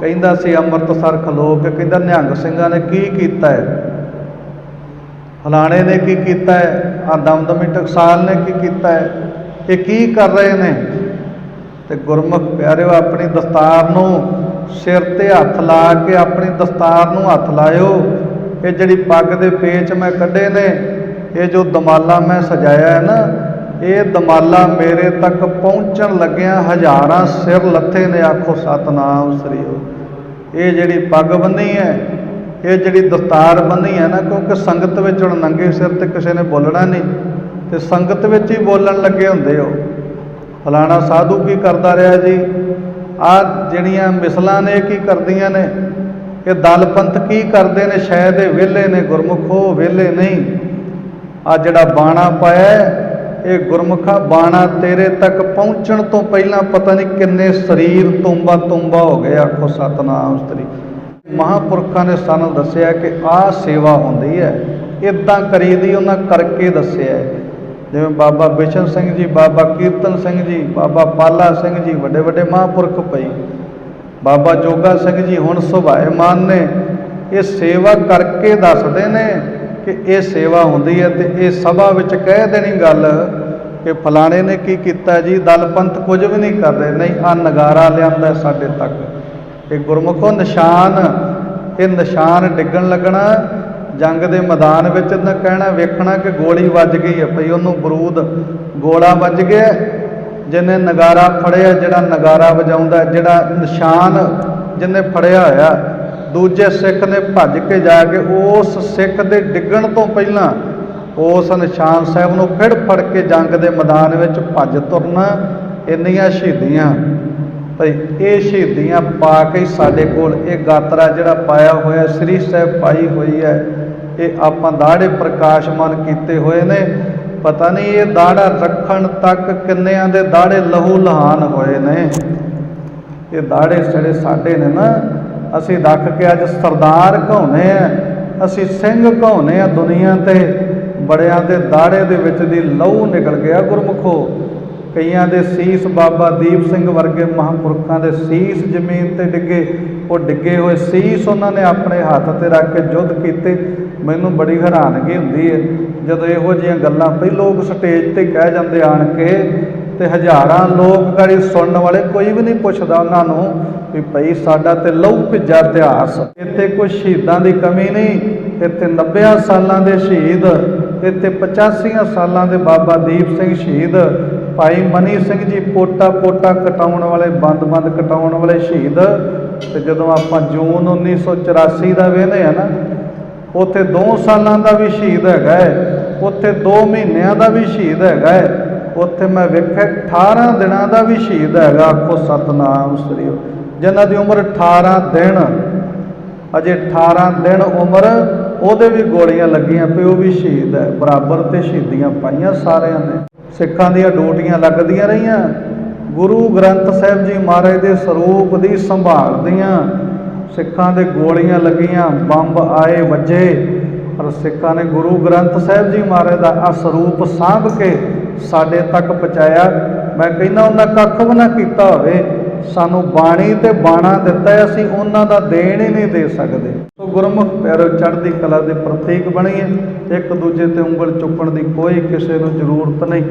ਕਹਿੰਦਾ ਸੀ ਅੰਮ੍ਰਿਤਸਰ ਖਲੋ ਕੇ, ਕਹਿੰਦਾ ਨਿਹੰਗ ਸਿੰਘਾਂ ਨੇ ਕੀ ਕੀਤਾ ਹੈ? ਫਲਾਣੇ ਨੇ ਕੀ ਕੀਤਾ ਹੈ? ਆ ਦਮਦਮੀ ਟਕਸਾਲ ਨੇ ਕੀ ਕੀਤਾ ਹੈ? ਇਹ ਕੀ ਕਰ ਰਹੇ ਨੇ? ਤੇ ਗੁਰਮੁਖ ਪਿਆਰਿਓ, ਆਪਣੀ ਦਸਤਾਰ ਨੂੰ ਸਿਰ ਤੇ ਹੱਥ ਲਾ ਕੇ ਆਪਣੀ ਦਸਤਾਰ ਨੂੰ ਹੱਥ ਲਾਇਓ। ਇਹ ਜਿਹੜੀ ਪੱਗ ਦੇ ਪੇਚ ਮੈਂ ਕੱਢੇ ਨੇ, ਇਹ ਜੋ ਦਮਾਲਾ ਮੈਂ ਸਜਾਇਆ ਹੈ ਨਾ ਇਹ ਦਮਾਲਾ ਮੇਰੇ ਤੱਕ ਪਹੁੰਚਣ ਲੱਗਿਆ ਹਜ਼ਾਰਾਂ ਸਿਰ ਲੱਥੇ ਨੇ ਆਖੋ, ਸਤਨਾਮ ਸ੍ਰੀਓ ਇਹ ਜਿਹੜੀ ਪੱਗ ਬੰਨੀ ਹੈ, ਇਹ ਜਿਹੜੀ ਦਸਤਾਰ ਬੰਨੀ ਹੈ ਨਾ, ਕਿਉਂਕਿ ਸੰਗਤ ਵਿੱਚ ਹੁਣ ਨੰਗੇ ਸਿਰ ਤੇ ਕਿਸੇ ਨੇ ਬੋਲਣਾ ਨਹੀਂ, ਤੇ ਸੰਗਤ ਵਿੱਚ ਹੀ ਬੋਲਣ ਲੱਗੇ ਹੁੰਦੇ ਹੋ। ਫਲਾਣਾ ਸਾਧੂ ਕੀ ਕਰਦਾ ਰਿਹਾ ਜੀ? ਆ ਜਿਹੜੀਆਂ ਮਿਸਲਾਂ ਨੇ ਇਹ ਕੀ ਕਰਦੀਆਂ ਨੇ? ਇਹ ਦਲ ਪੰਥ ਕੀ ਕਰਦੇ ਨੇ? ਸ਼ਾਇਦ ਇਹ ਵਿਹਲੇ ਨੇ, ਗੁਰਮੁਖੋ ਵਿਹਲੇ ਨਹੀਂ। ਆ ਜਿਹੜਾ ਬਾਣਾ ਪਾਇਆ ਇਹ ਗੁਰਮੁਖਾ ਬਾਣਾ ਤੇਰੇ ਤੱਕ ਪਹੁੰਚਣ ਤੋਂ ਪਹਿਲਾਂ ਪਤਾ ਨਹੀਂ ਕਿੰਨੇ ਸਰੀਰ ਤੁੰਬਾ ਤੁੰਬਾ ਹੋ ਗਏ, ਆਖੋ ਸਤਨਾਮ ਸਤਰੀ ਮਹਾਪੁਰਖਾਂ ਨੇ ਸਾਨੂੰ ਦੱਸਿਆ ਕਿ ਆਹ ਸੇਵਾ ਹੁੰਦੀ ਹੈ ਇਦਾਂ ਕਰੀਦੀ ਉਹਨਾਂ ਕਰਕੇ ਦੱਸਿਆ ਜਿਵੇਂ ਬਾਬਾ ਬਿਸ਼ਨ ਸਿੰਘ ਜੀ, ਬਾਬਾ ਕੀਰਤਨ ਸਿੰਘ ਜੀ, ਬਾਬਾ ਪਾਲਾ ਸਿੰਘ ਜੀ, ਵੱਡੇ ਵੱਡੇ ਮਹਾਪੁਰਖ ਪਈ ਬਾਬਾ ਜੋਗਾ ਸਿੰਘ ਜੀ ਹੁਣ ਸੁਭਾਏ ਮਾਨ ਨੇ, ਇਹ ਸੇਵਾ ਕਰਕੇ ਦੱਸਦੇ ਨੇ ਕਿ ਇਹ ਸੇਵਾ ਹੁੰਦੀ ਹੈ ਤੇ ਇਹ ਸਭਾ ਵਿੱਚ ਕਹਿ ਦੇਣੀ ਗੱਲ ਕਿ ਫਲਾਣੇ ਨੇ ਕੀ ਕੀਤਾ ਜੀ? ਦਲ ਪੰਥ ਕੁਝ ਵੀ ਨਹੀਂ ਕਰ ਰਹੇ। ਨਹੀਂ ਆ ਨਗਾਰਾ ਲਿਆਂਦਾ ਸਾਡੇ ਤੱਕ। ਇਹ ਗੁਰਮੁਖੋ ਨਿਸ਼ਾਨ, ਇਹ ਨਿਸ਼ਾਨ ਡਿੱਗਣ ਲੱਗਣਾ, ਜੰਗ ਦੇ ਮੈਦਾਨ ਵਿੱਚ ਨਾ ਕਹਿਣਾ, ਵੇਖਣਾ ਕਿ ਗੋਲੀ ਵੱਜ ਗਈ ਹੈ। ਭਈ ਉਹਨੂੰ ਬਰੂਦ ਗੋਲਾ ਵੱਜ ਗਿਆ ਜਿਹਨੇ ਨਗਾਰਾ ਫੜਿਆ, ਜਿਹੜਾ ਨਗਾਰਾ ਵਜਾਉਂਦਾ, ਜਿਹੜਾ ਨਿਸ਼ਾਨ ਜਿਹਨੇ ਫੜਿਆ ਹੋਇਆ ਦੂਜੇ ਸਿੱਖ ਨੇ ਭੱਜ ਕੇ ਜਾ ਕੇ ਉਸ ਸਿੱਖ ਦੇ ਡਿੱਗਣ ਤੋਂ ਪਹਿਲਾਂ ਉਸ ਨਿਸ਼ਾਨ ਸਾਹਿਬ ਨੂੰ ਫਿਰ ਫੜ ਕੇ ਜੰਗ ਦੇ ਮੈਦਾਨ ਵਿੱਚ ਭੱਜ ਤੁਰਨਾ ਇੰਨੀਆਂ ਸ਼ਹੀਦੀਆਂ। ਭਈ ਇਹ ਸ਼ਹੀਦੀਆਂ ਪਾ ਕੇ ਹੀ ਸਾਡੇ ਕੋਲ ਇਹ ਗਾਤਰਾ ਜਿਹੜਾ ਪਾਇਆ ਹੋਇਆ, ਸ੍ਰੀ ਸਾਹਿਬ ਪਾਈ ਹੋਈ ਹੈ, ਇਹ ਆਪਾਂ ਦਾੜੇ ਪ੍ਰਕਾਸ਼ਮਾਨ ਕੀਤੇ ਹੋਏ ਨੇ। ਪਤਾ ਨਹੀਂ ਇਹ ਦਾੜਾ ਰੱਖਣ ਤੱਕ ਕਿੰਨਿਆਂ ਦੇ ਦਾੜੇ ਲਹੂ ਲਹਾਨ ਹੋਏ ਨੇ। ਇਹ ਦਾੜੇ ਜਿਹੜੇ ਸਾਡੇ ਨੇ ਨਾ ਅਸੀਂ ਰੱਖ ਕੇ ਅੱਜ ਸਰਦਾਰ ਕਹਾਉਨੇ ਆ। ਅਸੀਂ ਸਿੰਘ ਕਹਾਉਨੇ ਆ ਦੁਨੀਆ ਤੇ। ਬੜਿਆਂ ਦੇ ਦਾੜੇ ਦੇ ਵਿੱਚ ਦੀ ਲਹੂ ਨਿਕਲ ਗਿਆ ਗੁਰਮੁਖੋ। ਕਈਆਂ ਦੇ ਸੀਸ ਬਾਬਾ ਦੀਪ ਸਿੰਘ ਵਰਗੇ ਮਹਾਂਪੁਰਖਾਂ ਦੇ ਸੀਸ ਜ਼ਮੀਨ ਤੇ ਡਿੱਗੇ। ਉਹ ਡਿੱਗੇ ਹੋਏ ਸੀਸ ਉਹਨਾਂ ਨੇ ਆਪਣੇ ਹੱਥ ਤੇ ਰੱਖ ਕੇ ਯੁੱਧ ਕੀਤੇ। ਮੈਨੂੰ ਬੜੀ ਹੈਰਾਨਗੀ ਹੁੰਦੀ ਹੈ ਜਦੋਂ ਇਹੋ ਜਿਹੀਆਂ ਗੱਲਾਂ ਪਈ, ਲੋਕ ਸਟੇਜ ਤੇ ਕਹਿ ਜਾਂਦੇ ਆਣ ਕੇ, ਤੇ ਹਜ਼ਾਰਾਂ ਲੋਕ ਗਾੜੀ ਸੁਣਨ ਵਾਲੇ ਕੋਈ ਵੀ ਨਹੀਂ ਪੁੱਛਦਾ ਉਹਨਾਂ ਨੂੰ ਵੀ ਭਈ ਸਾਡਾ ਤੇ ਲਹੂ ਭਿੱਜਾ ਇਤਿਹਾਸ। ਇੱਥੇ ਕੋਈ ਸ਼ਹੀਦਾਂ ਦੀ ਕਮੀ ਨਹੀਂ। ਇੱਥੇ 90 ਸਾਲਾਂ ਦੇ ਸ਼ਹੀਦ, ਇੱਥੇ 85 ਸਾਲਾਂ ਦੇ ਬਾਬਾ ਦੀਪ ਸਿੰਘ ਸ਼ਹੀਦ। ਭਾਈ ਮਨੀ ਸਿੰਘ ਜੀ ਪੋਟਾ ਪੋਟਾ ਕਟਾਉਣ ਵਾਲੇ ਬੰਦ-ਬੰਦ ਕਟਾਉਣ ਵਾਲੇ ਸ਼ਹੀਦ। ਤੇ ਜਦੋਂ ਆਪਾਂ ਜੂਨ 1984 ਦਾ ਵੇਖਦੇ ਆ ਨਾ, ਉੱਥੇ 2 ਸਾਲਾਂ ਦਾ ਵੀ ਸ਼ਹੀਦ ਹੈਗਾ ਹੈ। ਉੱਥੇ 2 ਮਹੀਨਿਆਂ ਦਾ ਵੀ ਸ਼ਹੀਦ ਹੈਗਾ ਹੈ। ਉੱਥੇ ਮੈਂ ਵੇਖਿਆ 18 ਦਿਨਾਂ ਦਾ ਵੀ ਸ਼ਹੀਦ ਹੈਗਾ। ਆਖੋ ਸਤਨਾਮ ਸ੍ਰੀ ਜਿਨ੍ਹਾਂ ਦੀ ਉਮਰ 18 ਦਿਨ, ਅਜੇ 18 ਦਿਨ ਉਮਰ, ਉਹਦੇ ਵੀ ਗੋਲੀਆਂ ਲੱਗੀਆਂ, ਪਿਓ ਵੀ ਸ਼ਹੀਦ ਹੈ, ਬਰਾਬਰ ਤੇ ਸ਼ਹੀਦੀਆਂ ਪਾਈਆਂ ਸਾਰਿਆਂ ਨੇ। ਸਿੱਖਾਂ ਦੀਆਂ ਡੋਟੀਆਂ ਲੱਗਦੀਆਂ ਰਹੀਆਂ। ਗੁਰੂ ਗ੍ਰੰਥ ਸਾਹਿਬ ਜੀ ਮਹਾਰਾਜ ਦੇ ਸਰੂਪ ਦੀ ਸੰਭਾਲ ਦੀਆਂ ਸਿੱਖਾਂ ਦੇ ਗੋਲੀਆਂ ਲੱਗੀਆਂ, ਬੰਬ ਆਏ, ਵੱਜੇ। ਪਰ ਸਿੱਖਾਂ ਨੇ ਗੁਰੂ ਗ੍ਰੰਥ ਸਾਹਿਬ ਜੀ ਮਹਾਰਾਜ ਦਾ ਆ ਸਰੂਪ ਸਾਂਭ ਕੇ ਸਾਡੇ ਤੱਕ ਪਹੁੰਚਾਇਆ। ਮੈਂ ਕਹਿੰਦਾ, ਉਹਨਾਂ ਕੱਖ ਵੀ ਨਾ ਕੀਤਾ ਹੋਵੇ। ਸਾਨੂੰ ਬਾਣੀ ਤੇ ਬਾਣਾ ਦਿੱਤਾ ਹੈ, ਅਸੀਂ ਉਹਨਾਂ ਦਾ ਦੇਣ ਹੀ ਨਹੀਂ ਦੇ ਸਕਦੇ। ਸੋ ਗੁਰਮੁਖ ਪਿਆਰੋ ਚੜ੍ਹਦੀ ਕਲਾ ਦੇ ਪ੍ਰਤੀਕ ਬਣੀਏ ਇੱਕ ਦੂਜੇ ਤੇ ਉਂਗਲ ਚੁੱਕਣ ਦੀ ਕੋਈ ਕਿਸੇ ਨੂੰ ਜ਼ਰੂਰਤ ਨਹੀਂ।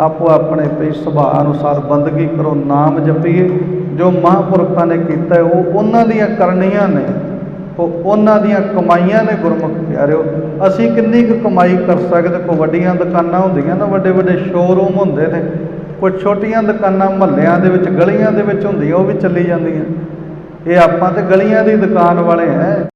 ਆਪੋ ਆਪਣੇ ਪਈ ਸੁਭਾਅ ਅਨੁਸਾਰ ਬੰਦਗੀ ਕਰੋ ਨਾਮ ਜਪੀਏ। ਜੋ ਮਹਾਂਪੁਰਖਾਂ ਨੇ ਕੀਤਾ ਉਹ ਉਹਨਾਂ ਦੀਆਂ ਕਰਨੀਆਂ ਨੇ। ਉਹ ਉਹਨਾਂ ਦੀਆਂ ਕਮਾਈਆਂ ਨੇ ਗੁਰਮੁਖ ਪਿਆਰਿਓ ਅਸੀਂ ਕਿੰਨੀ ਕੁ ਕਮਾਈ ਕਰ ਸਕਦੇ? ਕੋਈ ਵੱਡੀਆਂ ਦੁਕਾਨਾਂ ਹੁੰਦੀਆਂ ਨਾ ਵੱਡੇ ਵੱਡੇ ਸ਼ੋਰੂਮ ਹੁੰਦੇ ਨੇ। ਕੋਈ ਛੋਟੀਆਂ ਦੁਕਾਨਾਂ ਮਹੱਲਿਆਂ ਦੇ ਵਿੱਚ, ਗਲੀਆਂ ਦੇ ਵਿੱਚ ਹੁੰਦੀਆਂ ਉਹ ਵੀ ਚੱਲੀ ਜਾਂਦੀਆਂ ਇਹ ਆਪਾਂ ਤੇ ਗਲੀਆਂ ਦੀ ਦੁਕਾਨ ਵਾਲੇ ਹੈ